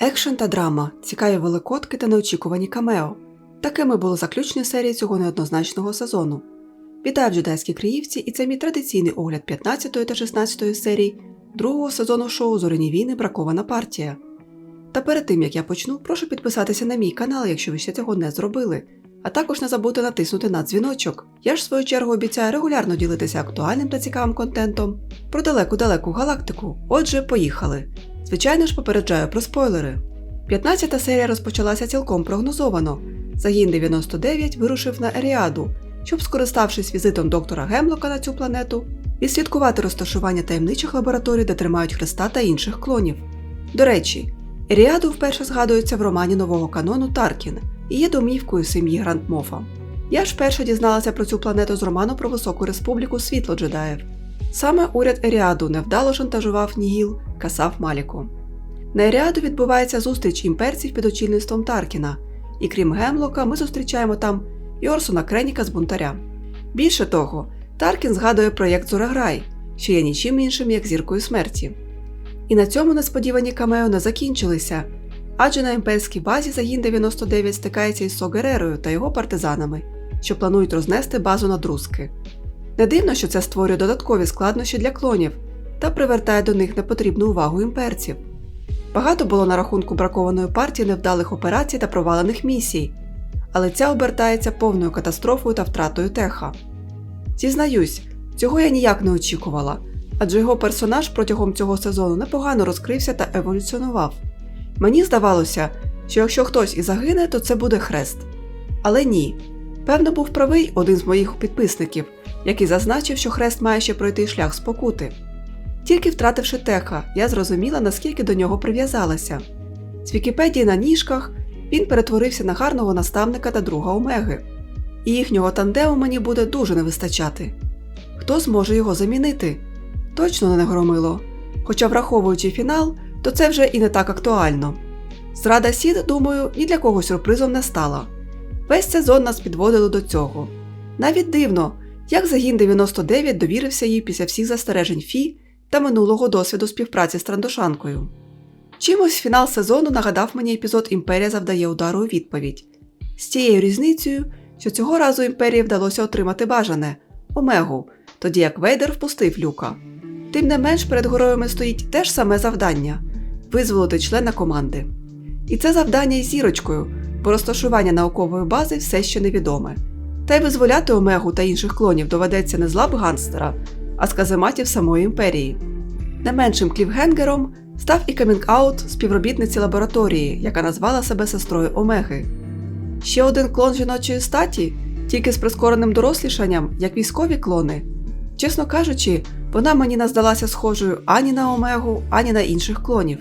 Екшен та драма, цікаві великодки та неочікувані камео. Такими були заключні серії цього неоднозначного сезону. Вітаю в джедайській Криївці, і це мій традиційний огляд 15 та 16 серій другого сезону шоу Зоряні війни Бракована партія. Та перед тим як я почну, прошу підписатися на мій канал, якщо ви ще цього не зробили, а також не забудьте натиснути на дзвіночок. Я ж в свою чергу обіцяю регулярно ділитися актуальним та цікавим контентом про далеку-далеку галактику. Отже, поїхали. Звичайно ж, попереджаю про спойлери. 15 серія розпочалася цілком прогнозовано. Загін 99 вирушив на Еріаду, щоб, скориставшись візитом доктора Гемлока на цю планету, відслідкувати розташування таємничих лабораторій, де тримають Христа та інших клонів. До речі, Еріаду вперше згадується в романі нового канону Таркін і є домівкою сім'ї Гранд Мофа. Я ж вперше дізналася про цю планету з роману про Високу Республіку Світло джедаїв. Саме уряд Еріаду невдало шантажував Нігіл Касав Маліку. На Еріаду відбувається зустріч імперців під очільництвом Таркіна, і крім Гемлока, ми зустрічаємо там і Орсона Креніка з бунтаря. Більше того, Таркін згадує проєкт Зореграй, що є нічим іншим, як зіркою смерті. І на цьому несподівані камео не закінчилися, адже на імперській базі загін 99 стикається із Согерерою та його партизанами, що планують рознести базу на друзки. Не дивно, що це створює додаткові складнощі для клонів та привертає до них непотрібну увагу імперців. Багато було на рахунку бракованої партії невдалих операцій та провалених місій, але ця обертається повною катастрофою та втратою теха. Зізнаюсь, цього я ніяк не очікувала, адже його персонаж протягом цього сезону непогано розкрився та еволюціонував. Мені здавалося, що якщо хтось і загине, то це буде хрест. Але ні. Певно, був правий один з моїх підписників, який зазначив, що хрест має ще пройти шлях спокути. Тільки втративши теха, я зрозуміла, наскільки до нього прив'язалася. З Вікіпедії на ніжках він перетворився на гарного наставника та друга Омеги, і їхнього тандему мені буде дуже не вистачати. Хто зможе його замінити? Точно не громило. Хоча, враховуючи фінал, то це вже і не так актуально. Зрада Сід, думаю, ні для кого сюрпризом не стала. Весь сезон нас підводили до цього. Навіть дивно, як загін 99 довірився їй після всіх застережень Фі та минулого досвіду співпраці з Трандошанкою. Чимось фінал сезону нагадав мені епізод Імперія завдає удару у відповідь. З тією різницею, що цього разу імперії вдалося отримати бажане Омегу, тоді як Вейдер впустив люка. Тим не менш перед героями стоїть те ж саме завдання визволити члена команди. І це завдання із зірочкою, бо розташування наукової бази все ще невідоме. Та й визволяти Омегу та інших клонів доведеться не з лап ганстера, а з казематів самої імперії. Не меншим клівгенгером став і камінг-аут співробітниці лабораторії, яка назвала себе сестрою Омеги. Ще один клон жіночої статі, тільки з прискореним дорослішанням, як військові клони. Чесно кажучи, вона мені не здалася схожою ані на Омегу, ані на інших клонів.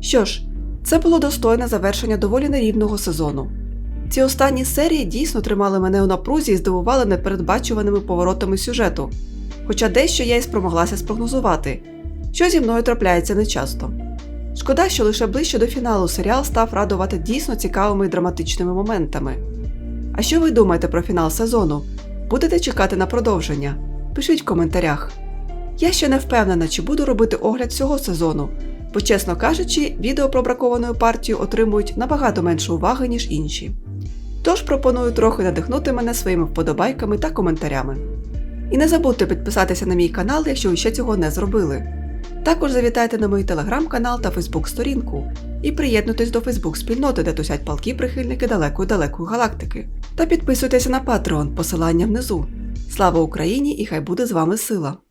Що ж, це було достойне завершення доволі нерівного сезону. Ці останні серії дійсно тримали мене у напрузі і здивували непередбачуваними поворотами сюжету, хоча дещо я й спромоглася спрогнозувати, що зі мною трапляється нечасто. Шкода, що лише ближче до фіналу серіал став радувати дійсно цікавими і драматичними моментами. А що ви думаєте про фінал сезону? Будете чекати на продовження? Пишіть в коментарях. Я ще не впевнена, чи буду робити огляд всього сезону, бо, чесно кажучи, відео про браковану партію отримують набагато менше уваги, ніж інші. Тож пропоную трохи надихнути мене своїми вподобайками та коментарями. І не забудьте підписатися на мій канал, якщо ви ще цього не зробили. Також завітайте на мій телеграм-канал та фейсбук-сторінку і приєднуйтесь до фейсбук-спільноти, де тусять палки прихильники далекої далекої галактики. Та підписуйтеся на Patreon, посилання внизу. Слава Україні і хай буде з вами сила!